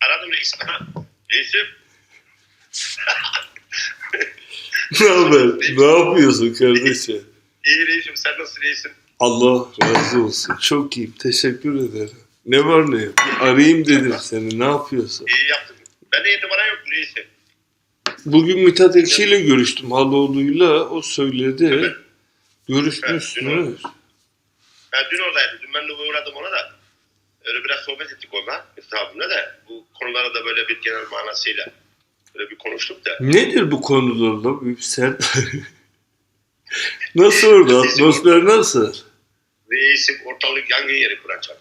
Aradım reis. Reisim. Ne haber? Ne yapıyorsun kardeşim? İyi reisim. Sen nasıl reisim? Allah razı olsun. Çok iyiyim. Teşekkür ederim. Ne var ne yok. Bir Arayayım dedim seni. Ne yapıyorsun? İyi yaptın. Ben de numara yoktu reisim. Bugün Mithat Ekşi ile görüştüm Haloğlu'yla. O söyledi. Evet, Görüşmüşsünüz. Ben dün oradaydım. Dün ben de uğradım ona da. Öyle biraz sohbet ettik onunla. Hesabımda da. Bu konulara da böyle bir genel manasıyla böyle bir konuştuk da. Nedir bu konularla? Sert. nasıl orada? Atmosfer nasıl? Reisim ortalık yangın yeri kuracak.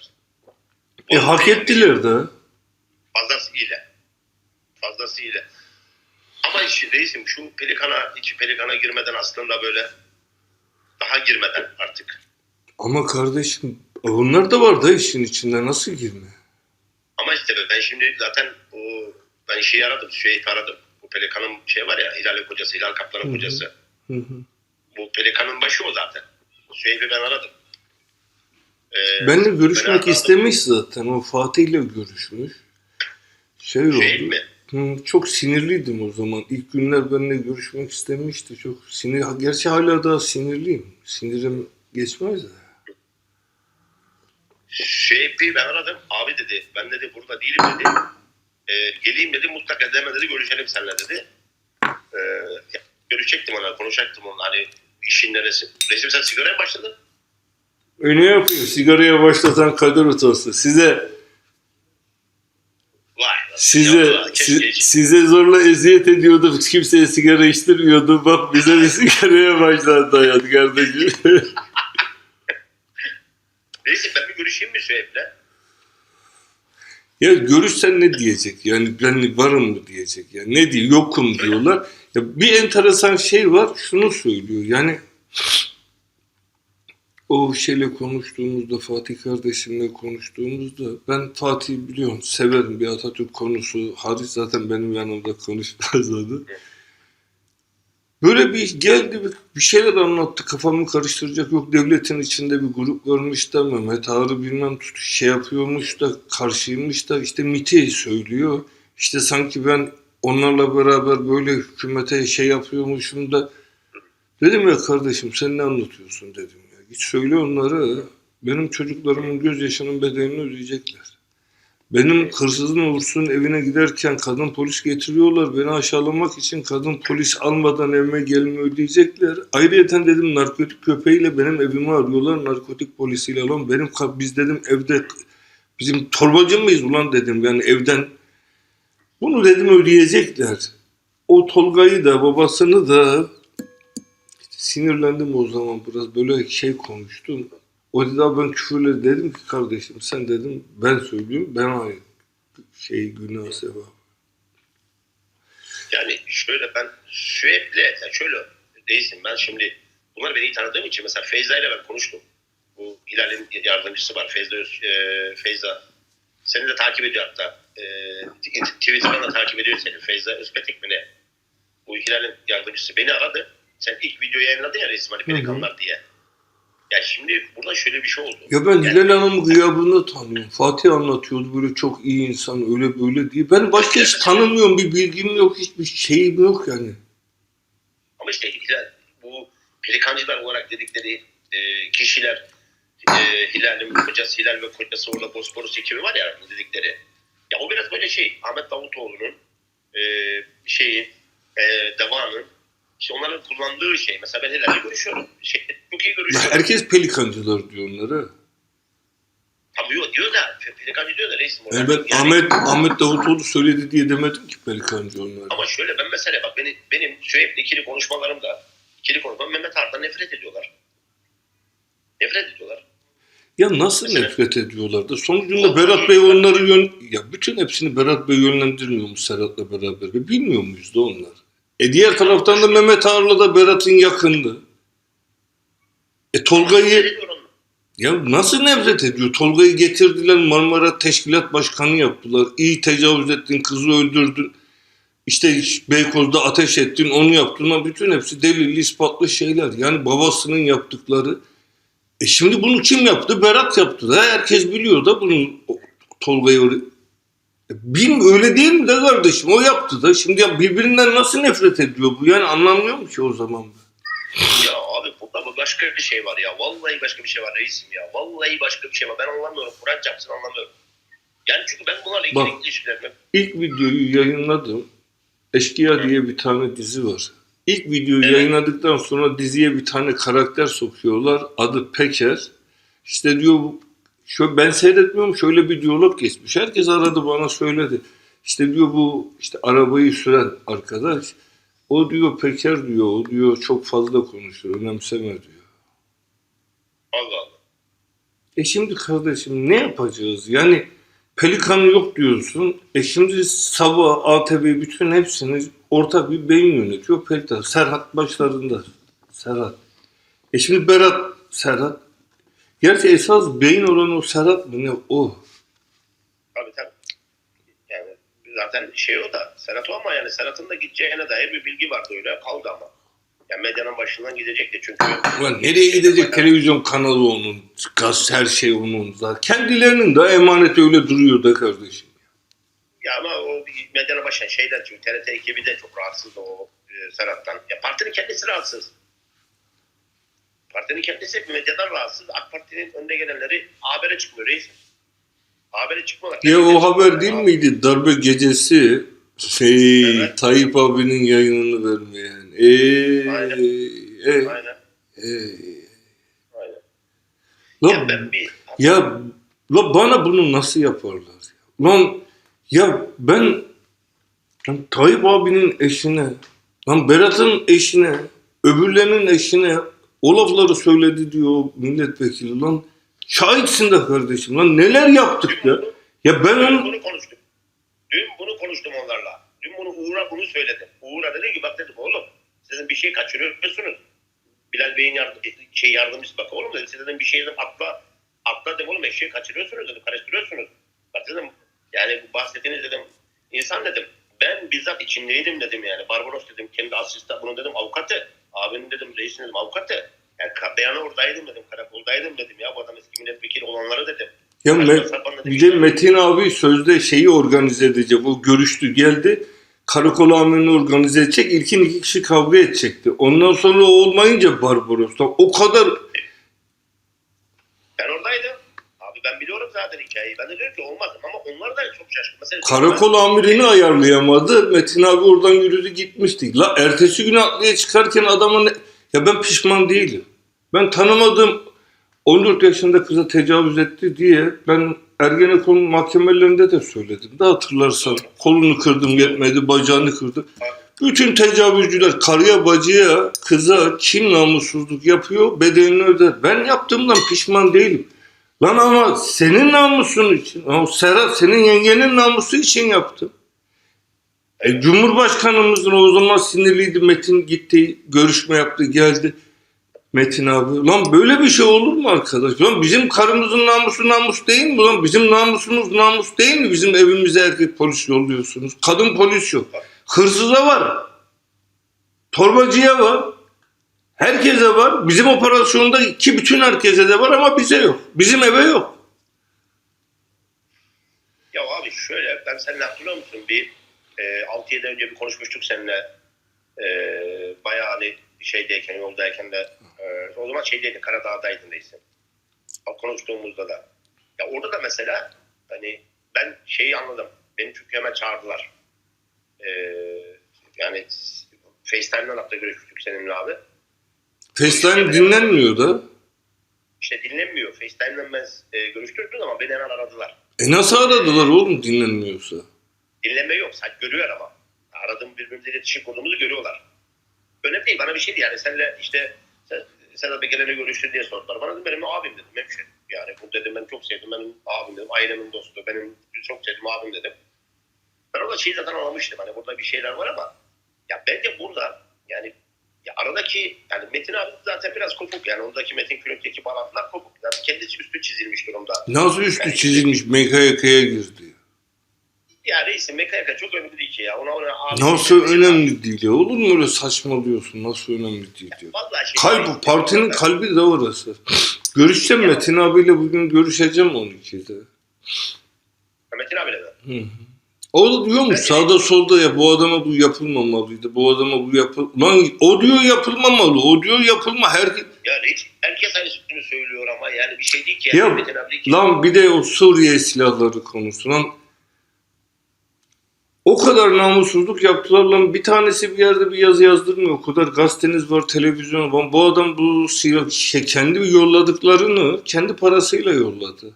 E hak ettiler de. Fazlasıyla. Fazlasıyla. Ama işi reisim şu pelikana, içi pelikana girmeden aslında böyle daha girmeden artık. Ama kardeşim onlar da var da işin içinde nasıl girme? Ama işte ben şimdi zaten o ben şeyi aradım, Süheyt'i aradım. Bu pelikanın şey var ya, Hilal'in kocası, Hilal Kaplan'ın Hı hı. kocası. Hı hı. Bu pelikanın başı o zaten. Süheyb'i ben aradım. Ee, Benle görüşmek aradım. istemiş zaten. O Fatih ile görüşmüş. Şey Süheyb oldu. mi? Hı, çok sinirliydim o zaman. İlk günler benimle görüşmek istemişti. Çok sinir. Gerçi hala daha sinirliyim. Sinirim geçmez de. Süheyb'i ben aradım. Abi dedi, ben dedi burada değilim dedi. Ee, geleyim dedi, mutlaka deme dedi, görüşelim seninle dedi. Ya, görüşecektim ona, konuşacaktım onunla. Hani işin neresi? Resim sen sigaraya başladın? E ne yapıyor? Sigaraya başlatan kader utası. Size Vay. size si- size zorla eziyet ediyordu. Kimseye sigara içtirmiyordu. Bak bize bir sigaraya başladı hayat kardeşim. Neyse ben bir görüşeyim mi Süheyb'le? Ya görüşsen ne diyecek? Yani ben varım mı diyecek? Yani ne diyor? Yokum diyorlar. Ya bir enteresan şey var. Şunu söylüyor. Yani o şeyle konuştuğumuzda Fatih kardeşimle konuştuğumuzda ben Fatih biliyorum severim bir Atatürk konusu hariç zaten benim yanımda konuşmaz onu. Böyle bir geldi bir, şeyler anlattı kafamı karıştıracak yok devletin içinde bir grup varmış da Mehmet Ağrı bilmem tut şey yapıyormuş da karşıymış da işte MIT'i söylüyor. İşte sanki ben onlarla beraber böyle hükümete şey yapıyormuşum da dedim ya kardeşim sen ne anlatıyorsun dedim ya. Git söyle onlara benim çocuklarımın gözyaşının bedelini ödeyecekler. Benim hırsızın olursun evine giderken kadın polis getiriyorlar. Beni aşağılamak için kadın polis almadan evime gelme ödeyecekler. Ayrıca dedim narkotik köpeğiyle benim evimi arıyorlar. Narkotik polisiyle lan benim biz dedim evde bizim torbacı mıyız ulan dedim yani evden. Bunu dedim ödeyecekler. O Tolga'yı da babasını da sinirlendim o zaman biraz böyle şey konuştum. O dedi abi ben küfürle dedim ki kardeşim sen dedim ben söylüyorum ben aynı şey günah sevap. Yani şöyle ben Süheyb'le yani şöyle değilsin ben şimdi bunlar beni iyi tanıdığım için mesela Feyza ile ben konuştum. Bu Hilal'in yardımcısı var Feyza, e, Feyza. Seni de takip ediyor hatta. E, Twitter'dan da takip ediyor seni. Feyza Özpetek mi ne? Bu Hilal'in yardımcısı beni aradı. Sen ilk videoyu yayınladın ya resim hani pelikanlar diye. Ya şimdi burada şöyle bir şey oldu. Ya ben Yani- Hilal Hanım'ı gıyabında tanıyorum. Fatih anlatıyordu böyle çok iyi insan öyle böyle diye. Ben başka hiç tanımıyorum bir bilgim yok hiçbir şeyim yok yani. Ama işte Hilal, bu pelikancılar olarak dedikleri e, kişiler e, Hilal'in kocası Hilal ve kocası orada Bosporus ekibi var ya dedikleri. Ya o biraz böyle şey Ahmet Davutoğlu'nun e, şeyi e, Deva'nın işte onların kullandığı şey. Mesela ben Hilal'le görüşüyorum. Şey, çok iyi görüşüyorum. Herkes pelikancılar diyor onlara. Tam diyor, diyor da pe- pelikancı diyor da reisim Yani ben Ahmet Ahmet Davutoğlu söyledi diye demedim ki pelikancı onlara. Ama şöyle ben mesela bak benim, benim Şuayb'le ikili konuşmalarımda ikili konuşmam Mehmet Art'tan nefret ediyorlar. Nefret ediyorlar. Ya nasıl Mesela- nefret ediyorlar da sonucunda Berat Bey onları yön... Ya bütün hepsini Berat Bey yönlendirmiyor mu Serhat'la beraber? Bilmiyor muyuz da onlar? E diğer taraftan da Mehmet Ağar'la da Berat'ın yakındı. E Tolga'yı... Ya nasıl nefret ediyor? Tolga'yı getirdiler Marmara Teşkilat Başkanı yaptılar. İyi tecavüz ettin, kızı öldürdün. İşte Beykoz'da ateş ettin, onu yaptın. Bütün hepsi delilli, ispatlı şeyler. Yani babasının yaptıkları. E şimdi bunu kim yaptı? Berat yaptı da. Herkes biliyor da bunu o- Tolga'yı Bin öyle değil mi de kardeşim? O yaptı da. Şimdi ya birbirinden nasıl nefret ediyor bu? Yani anlamıyor mu ki o zaman? Ya abi burada bu başka bir şey var ya. Vallahi başka bir şey var reisim ya. Vallahi başka bir şey var. Ben anlamıyorum. Kur'an çarpsın anlamıyorum. Yani çünkü ben bunlarla ilgili Bak. ilişkilerimi İlk videoyu yayınladım. Eşkıya diye bir tane dizi var. İlk videoyu Evet. yayınladıktan sonra diziye bir tane karakter sokuyorlar. Adı Peker. İşte diyor şu ben seyretmiyorum şöyle bir diyalog geçmiş. Herkes aradı bana söyledi. İşte diyor bu işte arabayı süren arkadaş o diyor Peker diyor o diyor çok fazla konuşuyor önemseme diyor. Allah Allah. E şimdi kardeşim ne yapacağız? Yani Pelikan yok diyorsun. E şimdi Sabah, ATV bütün hepsini ortak bir beyin yönetiyor. Pelikan. Serhat başlarında. Serhat. E şimdi Berat, Serhat. Gerçi esas beyin olan o Serhat mı ne? O. Tabii tabii. Yani zaten şey o da Serhat o ama yani Serhat'ın da gideceğine dair bir bilgi vardı öyle kaldı ama. Yani medyanın başından gidecekti çünkü. Ulan nereye gidecek televizyon kanalı onun, gaz her şey onun. Zaten kendilerinin de emaneti öyle duruyor da kardeşim. Ya ama o medyanın başından şeyden çünkü TRT ekibi de çok rahatsız o e, Serhat'tan. Ya partinin kendisi rahatsız. Partinin kendisi medyadan rahatsız. AK Parti'nin önde gelenleri habere çıkmıyor reis. Habere çıkmıyorlar. Ya o haber değil miydi? Darbe gecesi şey Evet. Tayyip abinin yayınını vermeyen. Eee Aynen. e, Aynen. e. Aynen. Lan, Ya ben bir ya la bana bunu nasıl yaparlar? ya? Lan ya ben lan Tayyip abinin eşine, lan Berat'ın eşine, öbürlerinin eşine o lafları söyledi diyor milletvekili lan. Şahitsin de kardeşim lan neler yaptık ya. Ya ben onu bunu konuştum. Dün bunu konuştum onlarla. Dün bunu Uğur'a bunu söyledim. Uğur'a dedim ki bak dedim oğlum sizin bir şey kaçırıyorsunuz. Bilal Bey'in yardım, şey yardımcısı bak oğlum dedim siz dedim bir şey dedim atla atla dedim oğlum eşeği kaçırıyorsunuz dedim karıştırıyorsunuz. Bak dedim yani bu bahsettiğiniz dedim insan dedim ben bizzat içindeydim dedim yani Barbaros dedim kendi asistan bunun dedim avukatı abinin dedim reisin dedim avukatı yani ka- beyanı oradaydım dedim karakoldaydım dedim ya bu adam eski milletvekili olanları dedim. Ya Me- bir de. Metin abi sözde şeyi organize edecek. O görüştü geldi. Karakol amirini organize edecek. İlkin iki kişi kavga edecekti. Ondan sonra o olmayınca Barbaros'ta o kadar Ben oradaydım. Abi ben biliyorum zaten hikayeyi. Ben de diyorum ki olmaz ama onlar da çok şaşkın. Mesela karakol amirini ayarlayamadı. Metin abi oradan yürüdü gitmişti. La ertesi gün adliye çıkarken adama ne... Ya ben pişman değilim. Ben tanımadığım 14 yaşında kıza tecavüz etti diye ben Ergenekon mahkemelerinde de söyledim. De hatırlarsan kolunu kırdım yetmedi bacağını kırdım. Bütün tecavüzcüler karıya bacıya kıza kim namussuzluk yapıyor bedelini öder. Ben yaptığımdan pişman değilim. Lan ama senin namusun için, o Serhat senin yengenin namusu için yaptım. E, Cumhurbaşkanımızın o zaman sinirliydi Metin gitti görüşme yaptı geldi. Metin abi. Lan böyle bir şey olur mu arkadaş? Lan bizim karımızın namusu namus değil mi? Lan bizim namusumuz namus değil mi? Bizim evimize erkek polis yolluyorsunuz. Kadın polis yok. Hırsıza var. Torbacıya var. Herkese var. Bizim operasyonda ki bütün herkese de var ama bize yok. Bizim eve yok. Ya abi şöyle ben seninle hatırlıyor musun? Bir e, 6-7 ay önce bir konuşmuştuk seninle. E, bayağı hani şeydeyken yoldayken de e, o zaman şeydeydin Karadağ'daydın neyse. Konuştuğumuzda da. Ya orada da mesela hani ben şeyi anladım. Beni çünkü hemen çağırdılar. E, yani FaceTime'dan hatta görüşmüştük seninle abi. FaceTime dinlenmiyor da. İşte dinlenmiyor. FaceTime'dan ben e, görüştürdüm ama beni hemen aradılar. E nasıl aradılar oğlum dinlenmiyorsa? Dinleme yok. Sadece görüyor ama. Aradığım birbirimizle iletişim kurduğumuzu görüyorlar. Önemli değil. Bana bir şey değil. Yani senle işte sen, Sedat Beker'le görüştü diye sordular. Bana dedim benim abim dedim. Hemşerim. Yani bu dedim ben çok sevdim. Benim abim dedim. Ailemin dostu. Benim çok sevdiğim abim dedim. Ben orada şeyi zaten anlamıştım. Hani burada bir şeyler var ama ya bence burada aradaki yani Metin abi zaten biraz kopuk yani ondaki Metin Külünk'teki bağlantılar kopuk. Zaten kendisi üstü çizilmiş durumda. Nasıl üstü çizilmiş MKYK'ya girdi. Ya reisim MKYK çok önemli değil ki ya. Ona ona Nasıl önemli değil ya? Olur mu öyle saçmalıyorsun? Nasıl önemli değil ya? Vallahi şey Kalbi, partinin kalbi de orası. Görüşeceğim Metin abiyle bugün görüşeceğim 12'de. Metin abiyle de. Hı. O da diyormuş sağda solda ya bu adama bu yapılmamalıydı. Bu adama bu yapıl... Lan o diyor yapılmamalı. O diyor yapılma. Her... Yani hiç herkes aynısını söylüyor ama yani bir şey değil ki. Ya, Yani. Metin abi değil ki. Lan bir de o Suriye silahları konusu. Lan o kadar namussuzluk yaptılar lan bir tanesi bir yerde bir yazı yazdırmıyor. O kadar gazeteniz var, televizyon var. Bu adam bu silah şey, kendi yolladıklarını kendi parasıyla yolladı.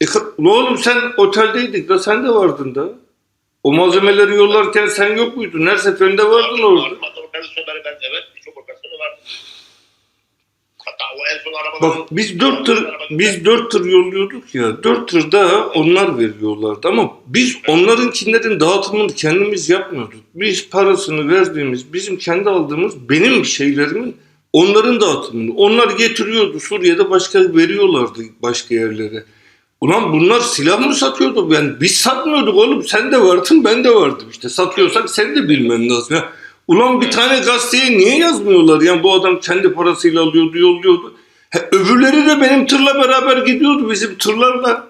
E, oğlum sen oteldeydik da sen de vardın da. O malzemeleri yollarken sen yok muydun? Her seferinde vardın orada. Hatta organizasyonları ben evet birçok organizasyonu vardı. Hatta o en son araba... Bak biz dört tır biz dört tır yolluyorduk ya. Dört tır da onlar veriyorlardı ama biz onlarınkilerin dağıtımını kendimiz yapmıyorduk. Biz parasını verdiğimiz, bizim kendi aldığımız benim şeylerimin onların dağıtımını. Onlar getiriyordu Suriye'de başka veriyorlardı başka yerlere. Ulan bunlar silah mı satıyordu? Yani biz satmıyorduk oğlum. Sen de vardın ben de vardım. İşte satıyorsak sen de bilmen lazım. Ya, ulan bir tane gazeteye niye yazmıyorlar? Yani bu adam kendi parasıyla alıyordu yolluyordu. He, öbürleri de benim tırla beraber gidiyordu bizim tırlarla.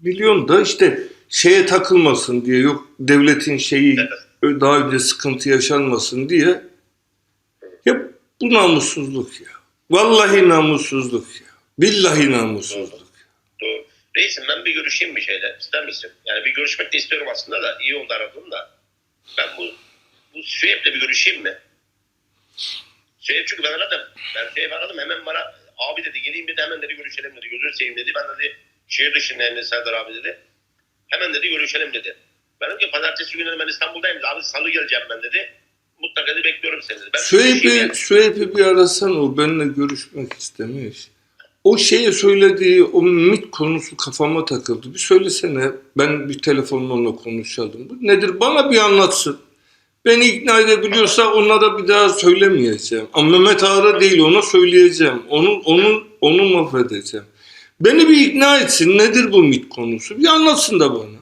Biliyorsun da işte şeye takılmasın diye yok devletin şeyi daha önce sıkıntı yaşanmasın diye. Ya bu namussuzluk ya. Vallahi namussuzluk ya. Billahi namussuzluk. Reisim ben bir görüşeyim bir şeyle. İster misin? Yani bir görüşmek de istiyorum aslında da. iyi oldu aradım da. Ben bu bu Süheyb'le bir görüşeyim mi? Süheyb çünkü ben aradım. Ben Süheyb aradım hemen bana abi dedi geleyim dedi hemen dedi görüşelim dedi. Gözünü seveyim dedi. Ben dedi şehir dışındayım dedi Serdar abi dedi. Hemen dedi görüşelim dedi. Ben dedim ki pazartesi günü ben İstanbul'dayım dedi. Abi salı geleceğim ben dedi. Mutlaka dedi bekliyorum seni dedi. Ben Süheyb'i, yani. Süheyb'i bir arasan o benimle görüşmek istemiş. O şeye söylediği o MIT konusu kafama takıldı. Bir söylesene ben bir telefonla onunla konuşalım. Bu nedir? Bana bir anlatsın. Beni ikna edebiliyorsa onlara bir daha söylemeyeceğim. Ama Mehmet Ağar'a değil ona söyleyeceğim. Onu, onu, onu mahvedeceğim. Beni bir ikna etsin. Nedir bu MIT konusu? Bir anlatsın da bana.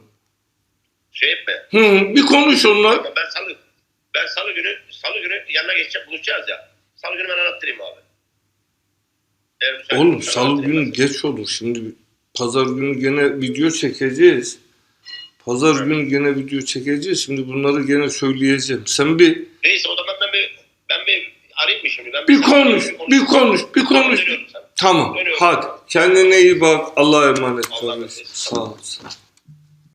Süheyb mi? Hı, bir konuş onunla. Ben salı ben salı günü salı günü yanına geçeceğim buluşacağız ya. Salı günü ben anlattırayım abi. Eğer Oğlum salı günü geç olur. Şimdi pazar günü gene video çekeceğiz. Pazar günü gene video çekeceğiz. Şimdi bunları gene söyleyeceğim. Sen bir. Neyse o zaman ben bir ben bir arayayım mı şimdi? Ben bir konuş, bir konuş, bir konuş. Dönüyorum sana. Tamam. Dönüyorum. Hadi. Kendine iyi bak. Allah'a emanet ol. Sağ ol. Sağ ol.